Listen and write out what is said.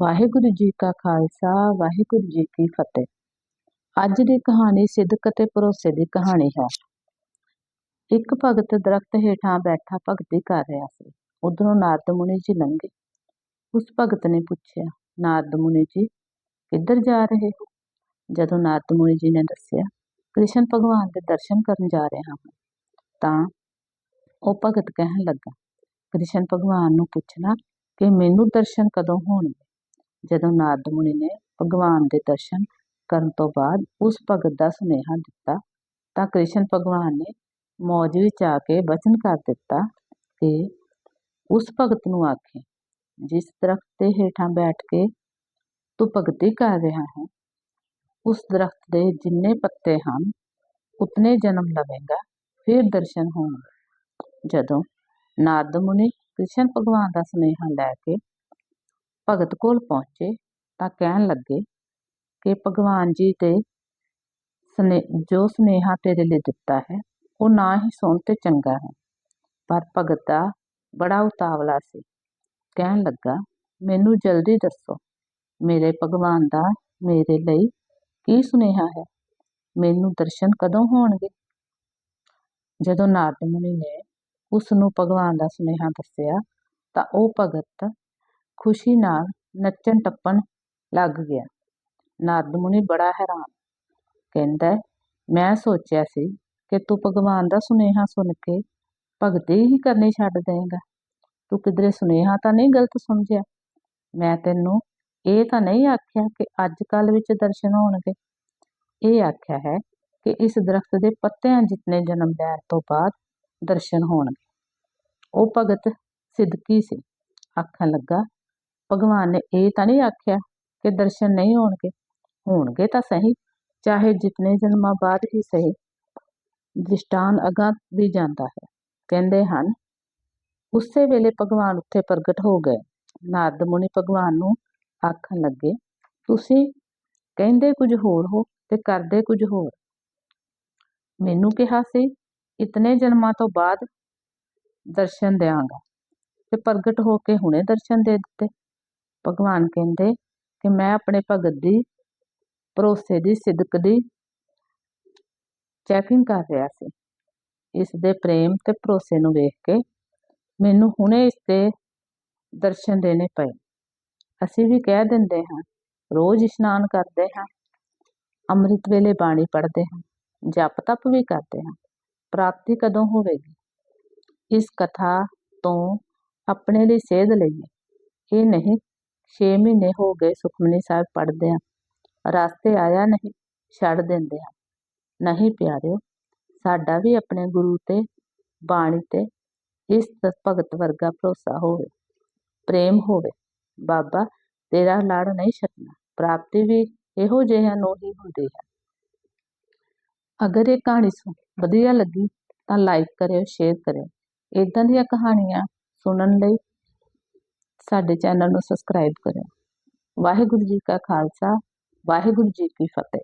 ਵਾਹਿਗੁਰੂ ਜੀ ਕਾ ਖਾਲਸਾ, ਵਾਹਿਗੁਰੂ ਜੀ ਕੀ ਫਤਿਹ। ਅੱਜ ਦੀ ਕਹਾਣੀ ਸਿੱਧਕ ਅਤੇ ਭਰੋਸੇ ਦੀ ਕਹਾਣੀ ਹੈ। ਇੱਕ ਭਗਤ ਦਰਖਤ ਹੇਠਾਂ ਬੈਠਾ ਭਗਤੀ ਕਰ ਰਿਹਾ ਸੀ। ਉਧਰੋਂ ਨਾਰਦ ਮੁਨੀ ਜੀ ਲੰਘੇ। ਉਸ ਭਗਤ ਨੇ ਪੁੱਛਿਆ, ਨਾਰਦ ਮੁਨੀ ਜੀ, ਕਿੱਧਰ ਜਾ ਰਹੇ ਹੋ? ਜਦੋਂ ਨਾਰਦ ਮੁਨੀ ਜੀ ਨੇ ਦੱਸਿਆ, ਕ੍ਰਿਸ਼ਨ ਭਗਵਾਨ ਦੇ ਦਰਸ਼ਨ ਕਰਨ ਜਾ ਰਿਹਾ ਹਾਂ। ਤਾਂ ਉਹ ਭਗਤ ਕਹਿਣ ਲੱਗਾ, ਕ੍ਰਿਸ਼ਨ ਭਗਵਾਨ ਨੂੰ ਪੁੱਛਣਾ ਕਿ ਮੈਨੂੰ ਦਰਸ਼ਨ ਕਦੋਂ ਹੋਣਗੇ? ਜਦੋਂ ਨਾਰਦ ਮੁਨੀ ਨੇ ਭਗਵਾਨ ਦੇ ਦਰਸ਼ਨ ਕਰਨ ਤੋਂ ਬਾਅਦ ਉਸ ਭਗਤ ਦਾ ਸੁਨੇਹਾ ਦਿੱਤਾ, ਤਾਂ ਕ੍ਰਿਸ਼ਨ ਭਗਵਾਨ ਨੇ ਮੌਜ ਵਿੱਚ ਆ ਕੇ ਵਚਨ ਕਰ ਦਿੱਤਾ ਕਿ ਉਸ ਭਗਤ ਨੂੰ ਆਖੇ, ਜਿਸ ਦਰਖਤ ਦੇ ਹੇਠਾਂ ਬੈਠ ਕੇ ਤੂੰ ਭਗਤੀ ਕਰ ਰਿਹਾ ਹੈ, ਉਸ ਦਰਖਤ ਦੇ ਜਿੰਨੇ ਪੱਤੇ ਹਨ, ਉਤਨੇ ਜਨਮ ਲਵੇਗਾ, ਫਿਰ ਦਰਸ਼ਨ ਹੋਣਗੇ। ਜਦੋਂ ਨਾਰਦ ਮੁਨੀ ਕ੍ਰਿਸ਼ਨ ਭਗਵਾਨ ਦਾ ਸੁਨੇਹਾ ਲੈ ਕੇ ਭਗਤ ਕੋਲ ਪਹੁੰਚੇ ਤਾਂ ਕਹਿਣ ਲੱਗੇ ਕਿ ਭਗਵਾਨ ਜੀ ਦੇ ਸਨੇ, ਜੋ ਸੁਨੇਹਾ ਤੇਰੇ ਲਈ ਦਿੱਤਾ ਹੈ, ਉਹ ਨਾ ਹੀ ਸੁਣ ਤੇ ਚੰਗਾ ਹੈ। ਪਰ ਭਗਤ ਦਾ ਬੜਾ ਉਤਾਵਲਾ ਸੀ। ਕਹਿਣ ਲੱਗਾ, ਮੈਨੂੰ ਜਲਦੀ ਦੱਸੋ, ਮੇਰੇ ਭਗਵਾਨ ਦਾ ਮੇਰੇ ਲਈ ਕੀ ਸੁਨੇਹਾ ਹੈ? ਮੈਨੂੰ ਦਰਸ਼ਨ ਕਦੋਂ ਹੋਣਗੇ? ਜਦੋਂ ਨਾਰਦ ਮੁਨੀ ਨੇ ਉਸ ਨੂੰ ਭਗਵਾਨ ਦਾ ਸੁਨੇਹਾ ਦੱਸਿਆ, ਤਾਂ ਉਹ ਭਗਤ ਖੁਸ਼ੀ ਨਾਲ ਨੱਚਣ ਟੱਪਣ ਲੱਗ ਗਿਆ। ਨਾਰਦ ਮੁਨੀ ਬੜਾ ਹੈਰਾਨ। ਕਹਿੰਦਾ, ਮੈਂ ਸੋਚਿਆ ਸੀ ਕਿ ਤੂੰ ਭਗਵਾਨ ਦਾ ਸੁਨੇਹਾ ਸੁਣ ਕੇ ਭਗਤੀ ਹੀ ਕਰਨੀ ਛੱਡ ਦੇਂਗਾ। ਤੂੰ ਕਿਧਰੇ ਸੁਨੇਹਾ ਤਾਂ ਨਹੀਂ ਗਲਤ ਸਮਝਿਆ? ਮੈਂ ਤੈਨੂੰ ਇਹ ਤਾਂ ਨਹੀਂ ਆਖਿਆ ਕਿ ਅੱਜ ਕੱਲ ਵਿੱਚ ਦਰਸ਼ਨ ਹੋਣਗੇ। ਇਹ ਆਖਿਆ ਹੈ ਕਿ ਇਸ ਦਰਖਤ ਦੇ ਪੱਤਿਆਂ ਜਿਤਨੇ ਜਨਮ ਲੈਣ ਤੋਂ ਬਾਅਦ ਦਰਸ਼ਨ ਹੋਣਗੇ। ਉਹ ਭਗਤ ਸਿੱਧਕੀ ਸੀ। ਆਖਣ ਲੱਗਾ ਭਗਵਾਨ ਨੇ ਇਹ ਤਾਂ ਨਹੀਂ ਆਖਿਆ ਕਿ ਦਰਸ਼ਨ ਨਹੀਂ ਹੋਣਗੇ। ਹੋਣਗੇ ਤਾਂ ਸਹੀ, ਚਾਹੇ ਜਿਤਨੇ ਜਨਮਾਂ ਬਾਅਦ ਹੀ ਸਹੀ। ਦ੍ਰਿਸ਼ਟਾਨ ਅਗਾ ਵੀ ਜਾਂਦਾ ਹੈ। ਕਹਿੰਦੇ ਹਨ, ਉਸੇ ਵੇਲੇ ਭਗਵਾਨ ਉੱਥੇ ਪ੍ਰਗਟ ਹੋ ਗਏ। ਨਾਰਦ ਮੁਨੀ ਭਗਵਾਨ ਨੂੰ ਆਖਣ ਲੱਗੇ, ਤੁਸੀਂ ਕਹਿੰਦੇ ਕੁਝ ਹੋਰ ਹੋ ਤੇ ਕਰਦੇ ਕੁਝ ਹੋਰ। ਮੈਨੂੰ ਕਿਹਾ ਸੀ, ਇਤਨੇ ਜਨਮਾਂ ਤੋਂ ਬਾਅਦ ਦਰਸ਼ਨ ਦਿਆਂਗਾ। ਤੇ ਪ੍ਰਗਟ ਹੋ ਕੇ ਹੁਣੇ ਦਰਸ਼ਨ ਦੇ ਦਿੱਤੇ। ਭਗਵਾਨ ਕਹਿੰਦੇ ਕਿ ਮੈਂ ਆਪਣੇ ਭਗਤ ਦੀ, ਭਰੋਸੇ ਦੀ, ਸਿਦਕ ਦੀ ਚੈਕਿੰਗ ਕਰ ਰਿਹਾ ਸੀ। ਇਸ ਦੇ ਪ੍ਰੇਮ ਤੇ ਭਰੋਸੇ ਨੂੰ ਵੇਖ ਕੇ ਮੈਨੂੰ ਹੁਣੇ ਇਸ ਦੇ ਦਰਸ਼ਨ ਦੇਣੇ ਪਏ। ਅਸੀਂ ਵੀ ਕਹਿ ਦਿੰਦੇ ਹਾਂ, ਰੋਜ਼ ਇਸ਼ਨਾਨ ਕਰਦੇ ਹਾਂ, ਅੰਮ੍ਰਿਤ ਵੇਲੇ ਬਾਣੀ ਪੜ੍ਹਦੇ ਹਾਂ, ਜਪ ਤਪ ਵੀ ਕਰਦੇ ਹਾਂ, ਪ੍ਰਾਪਤੀ ਕਦੋਂ ਹੋਵੇਗੀ? ਇਸ ਕਥਾ ਤੋਂ ਆਪਣੇ ਲਈ ਸੇਧ ਲਈਏ। ਇਹ ਨਹੀਂ 6 ਮਹੀਨੇ ਹੋ ਗਏ ਸੁਖਮਨੀ ਸਾਹਿਬ ਪੜ੍ਹਦੇ ਹਾਂ ਰਸਤੇ ਆਇਆ ਨਹੀਂ, ਛੱਡ ਦਿੰਦੇ ਹਾਂ ਨਹੀਂ ਪਿਆਰਿਓ, ਸਾਡਾ ਵੀ ਆਪਣੇ ਗੁਰੂ ਤੇ, ਬਾਣੀ ਤੇ ਇਸ ਭਗਤ ਵਰਗਾ ਭਰੋਸਾ ਹੋਵੇ, ਪ੍ਰੇਮ ਹੋਵੇ। ਬਾਬਾ, ਤੇਰਾ ਲੜ ਨਹੀਂ ਛੱਡਣਾ। ਪ੍ਰਾਪਤੀ ਵੀ ਇਹੋ ਜਿਹਾ ਨੂੰ ਹੀ ਹੁੰਦੀ ਹੈ। ਅਗਰ ਇਹ ਕਹਾਣੀ ਸੁਣ, ਵਧੀਆ ਲੱਗੀ ਤਾਂ ਲਾਈਕ ਕਰਿਓ ਸ਼ੇਅਰ ਕਰਿਓ। ਇਦਾਂ ਦੀਆਂ ਕਹਾਣੀਆਂ ਸੁਣਨ ਲਈ ਸਾਡੇ ਚੈਨਲ ਨੂੰ ਸਬਸਕ੍ਰਾਈਬ ਕਰਿਓ। ਵਾਹਿਗੁਰੂ ਜੀ ਕਾ ਖਾਲਸਾ ਵਾਹਿਗੁਰੂ ਜੀ ਕੀ ਫਤਿਹ।